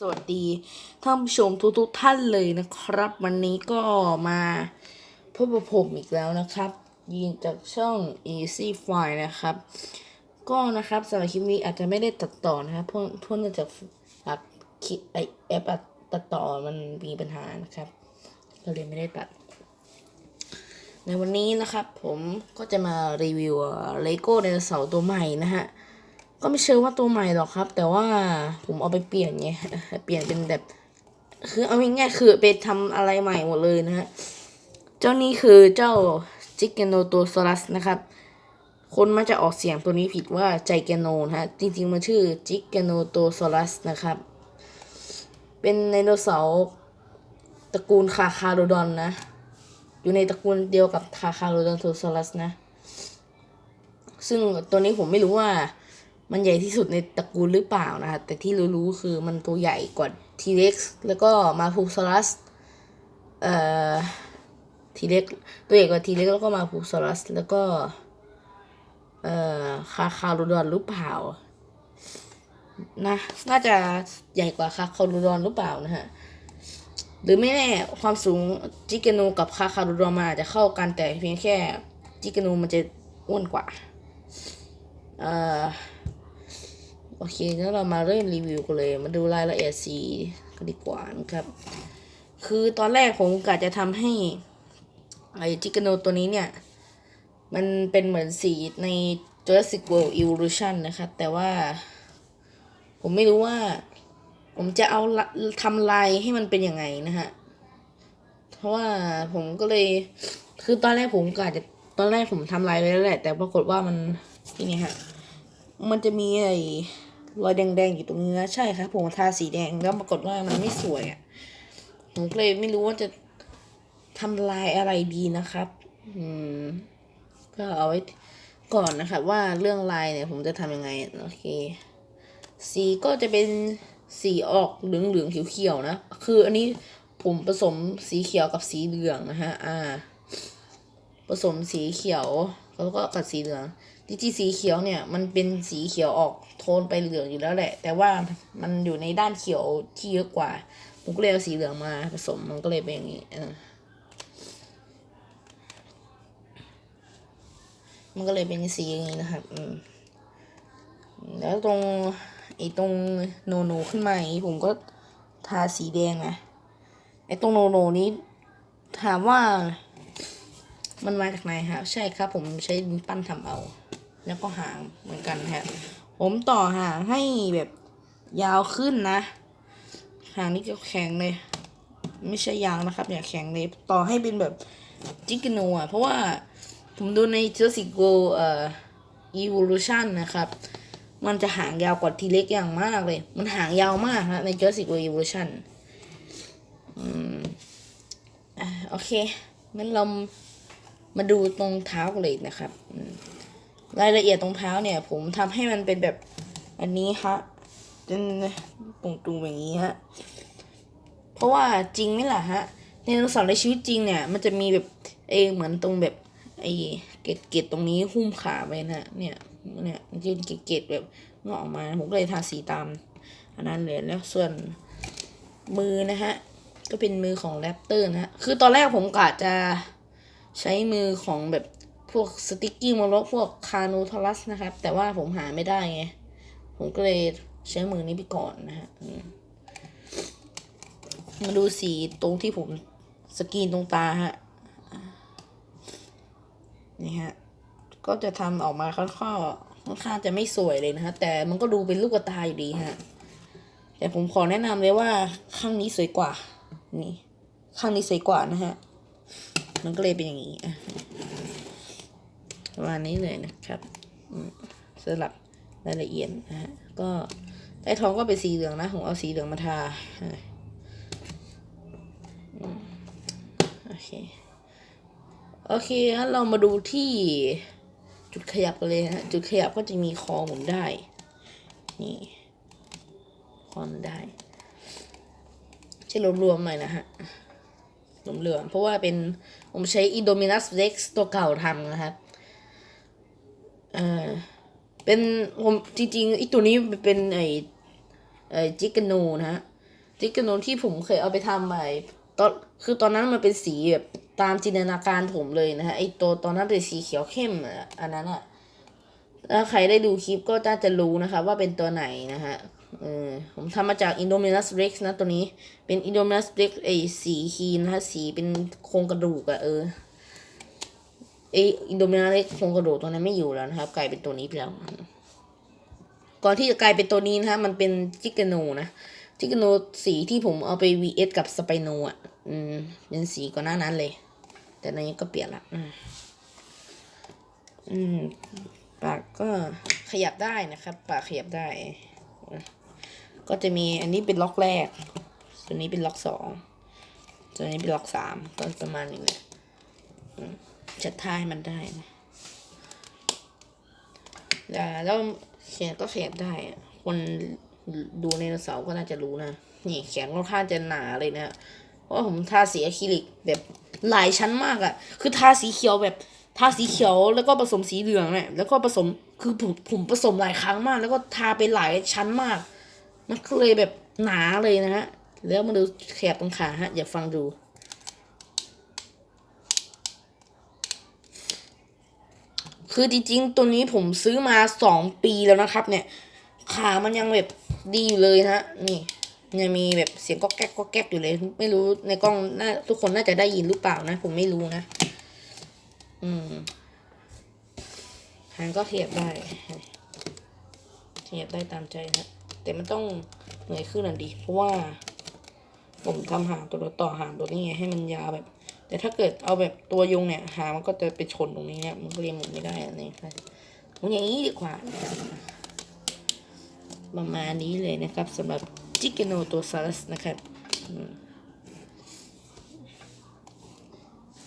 สวัสดีท่านผู้ชมทุกๆท่านเลยนะครับ วันนี้ก็มาพบกับผมอีกแล้วนะครับ ยิงจากช่อง Easy File นะครับ ก็นะครับสำหรับคลิปนี้อาจจะไม่ได้ตัดต่อนะครับเพราะเพราะเนื่องจากอัดคลิปไอแอปอัดตัดต่อมันมีปัญหานะครับ ก็เลยไม่ได้ตัด ในวันนี้นะครับผมก็จะมารีวิวเลโก้ไดโนเสาร์ตัวใหม่นะฮะ ก็ไม่เชื่อว่าตัวใหม่หรอกครับ แต่ว่าผมเอาไปเปลี่ยนไงเปลี่ยนเป็นแบบ คือเอาง่ายๆคือไปทำอะไรใหม่หมดเลยนะฮะเจ้านี้คือเจ้าจิกเกโนตัวซอรัสนะครับ คนมักจะออกเสียงตัวนี้ผิดว่าใจเกโนนะฮะจริงๆมันชื่อจิกเกโนตัวซอรัสนะครับ เป็นไดโนเสาร์ตระกูลคาคาโรดอนนะ อยู่ในตระกูลเดียวกับคาคาโรดอนตัวซอรัสนะ ซึ่งตัวนี้ผมไม่รู้ว่า มันใหญ่ที่สุดในตระกูลหรือเปล่านะคะแต่ที่รู้ๆคือมันตัวใหญ่กว่าทีเร็กซ์แล้วก็มาพูซอรัสเอ่อทีเร็กตัวใหญ่กว่าทีเร็กแล้วก็มาพูซอรัสแล้วก็เอ่อคาคารูดอนหรือเปล่านะน่าจะใหญ่กว่าคาคารูดอนหรือเปล่านะฮะหรือไม่แน่ความสูงจิกานูกับคาคารูดอนมันอาจจะเข้ากันแต่เพียงแค่จิกานูมันจะอ้วนกว่าเอ่อ อเคงั้นเรามาเริ่มรีวิวกันเลย มาดูรายละเอียดสีกันดีกว่านะครับ คือตอนแรกผมกะจะทำให้ไอ้จิกโนตัวนี้เนี่ย มันเป็นเหมือนสีใน Jurassic World Evolution นะครับ แต่ว่า ผมไม่รู้ว่า ผมจะเอาทำลายให้มันเป็นยังไงนะฮะ เพราะว่าผมก็เลย คือตอนแรกผมกะจะตอนแรกผมทำลายไว้แล้วแหละ แต่ปรากฏว่ามันนี่ไงฮะ มันจะมีไอ้ รอยแดงๆอยู่ตรงเนี้นะใช่ครับผมทาสีแดงแล้วปรากฏว่ามันไม่สวยอะ่ะผมเลยไม่รู้ว่าจะทำลายอะไรดีนะครับ อืม ก็เอาไว้ก่อนนะครับ ว่าเรื่องลายเนี่ย ผมจะทำยังไงโอเค สีก็จะเป็นสีออกเหลืองๆเขียวๆนะ คืออันนี้ผมผสมสีเขียวกับสีเหลืองนะฮะ อ่า ผสมสีเขียวแล้วก็กับสีเหลือง จริงๆสีเขียวเนี่ยมันเป็นสีเขียวออกโทนไปเหลืองอยู่แล้วแหละ แต่ว่ามันอยู่ในด้านเขียวที่เยอะกว่าผมก็เลยเอาสีเหลืองมาผสมมันก็เลยเป็นอย่างนี้เออมันก็เลยเป็นสีอย่างนี้นะครับ อืม แล้วตรงไอ้ตรงโนโนขึ้นมาอย่างนี้ผมก็ทาสีแดงนะไอ้ตรงโนโนนี้ถามว่ามันมาจากไหนฮะใช่ครับผมใช้ดินปั้นทำเอา แล้วก็หางเหมือนกันฮะ ผมต่อหางให้แบบยาวขึ้นนะ หางนี่ก็แข็งเลย ไม่ใช่ยาวนะครับ อย่าแข็งเลย ต่อให้เป็นแบบจิกโนอะ เพราะว่าผมดูใน Jurassic World เอ่อ Evolution นะครับ มันจะหางยาวกว่าทีเล็กอย่างมากเลย มันหางยาวมากฮะใน Jurassic World Evolution อืมอะโอเคงั้นเรามาดูตรงเท้ากันเลยนะครับอืม รายละเอียดตรงเท้าเนี่ย ผมทำให้มันเป็นแบบอันนี้ฮะเป็นตรงตูอย่างนี้ฮะเพราะว่าจริงไหมล่ะฮะในไดโนเสาร์ในชีวิตจริงเนี่ย มันจะมีแบบเอเหมือนตรงแบบไอเกล็ดเกล็ดตรงนี้หุ้มขาไปนะเนี่ยเนี่ยมันเป็นเกล็ดแบบงอกออกมาผมก็เลยทาสีตามอันนั้นเลยแล้วส่วนมือนะฮะก็เป็นมือของแรปเตอร์นะฮะคือตอนแรกผมกะจะใช้มือของแบบ พวกสติกกี้มอลพวกคาโนทอรัสนะครับ แต่ว่าผมหาไม่ได้ไง ผมก็เลยใช้มือนี้ไปก่อนนะฮะมมาดูสีตรงที่ผมสกรีนตรงตาฮะ นี่ฮะ ก็จะทำออกมาค่อนข้างค่อนข้างจะไม่สวยเลยนะฮะ แต่มันก็ดูเป็นลูกตาอยู่ดีฮะ แต่ผมขอแนะนำเลยว่าข้างนี้สวยกว่า นี่ ข้างนี้สวยกว่านะฮะ มันก็เลยเป็นอย่างนี้อะ ประมาณนี้เลยนะครับสลับรายละเอียดนะฮะก็ใต้ท้องก็เป็นสีเหลืองนะผมเอาสีเหลืองมาทาอโอเคโอเคงั้นเรามาดูที่จุดขยับกันเลยนะฮะจุดขยับก็จะมีคอหมุนได้นี่คอหมุนได้ใช้รวมๆหน่อยนะฮะเหลืองๆเพราะว่าเป็นผมใช้ Indominus Rex ตัวเก่าทำนะครับ ออเป็นผมจริงๆไอตัวนี้เป็นไอไอจิกโนนะฮะจิกโนที่ผมเคยเอาไปทำใหม่ตอนคือตอนนั้นมันเป็นสีแบบตามจินตนาการผมเลยนะฮะไอตัวตอนนั้นเป็นสีเขียวเข้มอะอันนั้นอะถ้าใครได้ดูคลิปก็น่าจะรู้นะคะว่าเป็นตัวไหนนะฮะเออผมทำมาจาก Indominus Rex นะตัวนี้เป็น Indominus Rex ไอสีคีนนะฮะสีเป็นโครงกระดูกอะเออ ไอ Indominus Rex โครงกระดูกตัวนั้นไม่อยู่แล้วนะครับ กลายเป็นตัวนี้ไปแล้ว ก่อนที่จะกลายเป็นตัวนี้นะมันเป็นจิกโนนะจิกโนสีที่ผมเอาไป vs กับสไปโนอะ อืมเป็นสีก่อนหน้านั้นเลย แต่ในนี้ก็เปลี่ยนละอืมปากก็ขยับได้นะครับปากขยับได้ ก็จะมีอันนี้เป็นล็อกแรก ตัวนี้เป็นล็อกสองตัวนี้เป็นล็อกสามก็ประมาณนี้แหละ จะทายมันได้นะแล้วแล้วแขนก็ขยับได้ คนดูในเสาก็น่าจะรู้นะ นี่แขนค่อนข้างจะหนาเลยนะเพราะผมทาสีอะคริลิกแบบหลายชั้นมากอะคือทาสีเขียวแบบทาสีเขียวแล้วก็ผสมสีเหลืองเนี่ยแล้วก็ผสมคือผมผมผสมหลายครั้งมาก แล้วก็ทาไปหลายชั้นมาก มันก็เลยแบบหนาเลยนะฮะ แล้วมาดูแขบตรงขาฮะอย่าฟังดู คือจริงๆตัวนี้ผมซื้อมาสองปีแล้วนะครับเนี่ย ขามันยังแบบดีอยู่เลยนะฮะ นี่ยังมีแบบเสียงก็แก๊กก็แก๊กอยู่เลย ไม่รู้ในกล้องน่าทุกคนน่าจะได้ยินหรือเปล่านะ ผมไม่รู้นะ อืมหางก็เทียบได้เทียบได้ตามใจนะแต่มันต้องเหนื่อยขึ้นอะดิเพราะว่า ผมทำหางตัวต่อหางตัวนี้ไงให้มันยาวแบบ แต่ถ้าเกิดเอาแบบตัวยงเนี่ย หา มันก็จะไปชนตรงนี้เนี่ย มันก็เรียงหมุนไม่ได้อันนี้ครับหมุนอย่างนี้ดีกว่านะครับประมาณนี้เลยนะครับสำหรับจิกโนตัวซาลัสนะครับอืม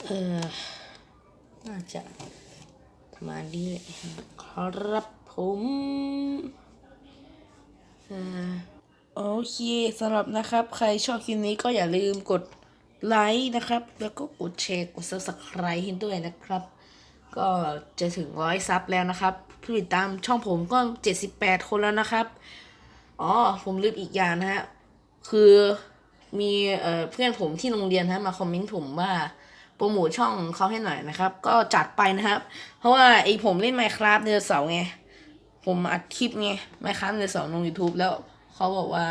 เออน่าจะประมาณนี้เลยครับผมโอเคสำหรับนะครับ ใครชอบคลิปนี้ก็อย่าลืมกด ไลค์นะครับ แล้วก็กดแชร์ กด subscribe ให้ด้วยนะครับ ก็จะถึงร้อยซับแล้วนะครับผู้ติดตามช่องผมก็78คนแล้วนะครับ อ๋อ ผมลืมอีกอย่างนะฮะ คือมีเอ่อเพื่อนผมที่โรงเรียนนะมาคอมเมนต์ผมว่าโปรโมทช่องเขาให้หน่อยนะครับ ก็จัดไปนะครับ เพราะว่าไอผมเล่น Minecraft เดือนเสาร์ไง ผมอัดคลิปไงไม่ค้าในสอนลง YouTube แล้วเขาบอกว่า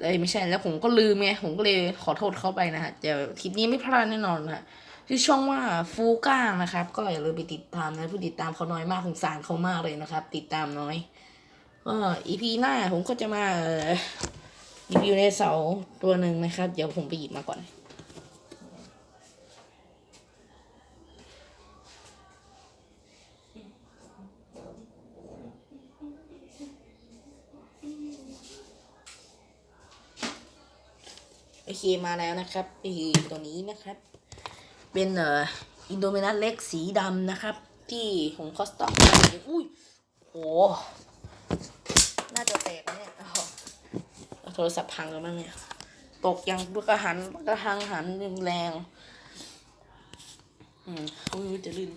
เลยไม่ใช่แล้วผมก็ลืมไงผมก็เลยขอโทษเขาไปนะฮะเดี๋ยวคลิปนี้ไม่พลาดแน่นอนนะชื่อช่องว่าฟูก้านะครับ ก็อย่าลืมไปติดตามนะผู้ติดตามเขาน้อยมากสงสารเขามากเลยนะครับ ติดตามน้อยก็อีพีหน้าผมก็จะมารีวิวในเสาตัวหนึ่งนะครับ เดี๋ยวผมไปหยิบมาก่อน โอเคมาแล้วนะครับคือตัวนี้นะครับ เป็นเอ่ออินโดมินัสเล็กสีดำนะครับ ที่ผมคอสตอมมาอุ้ยโหน่าจะแตกนะเนี่ยโทรศัพท์พังแล้วมั้งเนี่ย ตกยังกระหันกระหังหันแรงอืมอุ้ยจะลื่น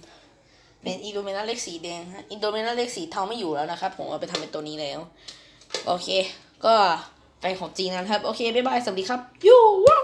เป็นอินโดมินัสเล็กสีแดงฮะอินโดมินัสเล็กสีเทาไม่อยู่แล้วนะครับ ผมเอาไปทำเป็นตัวนี้แล้ว โอเค ก็ ไปของจีนนะครับ โอเค บ๊ายบาย สวัสดีครับ ยูว้า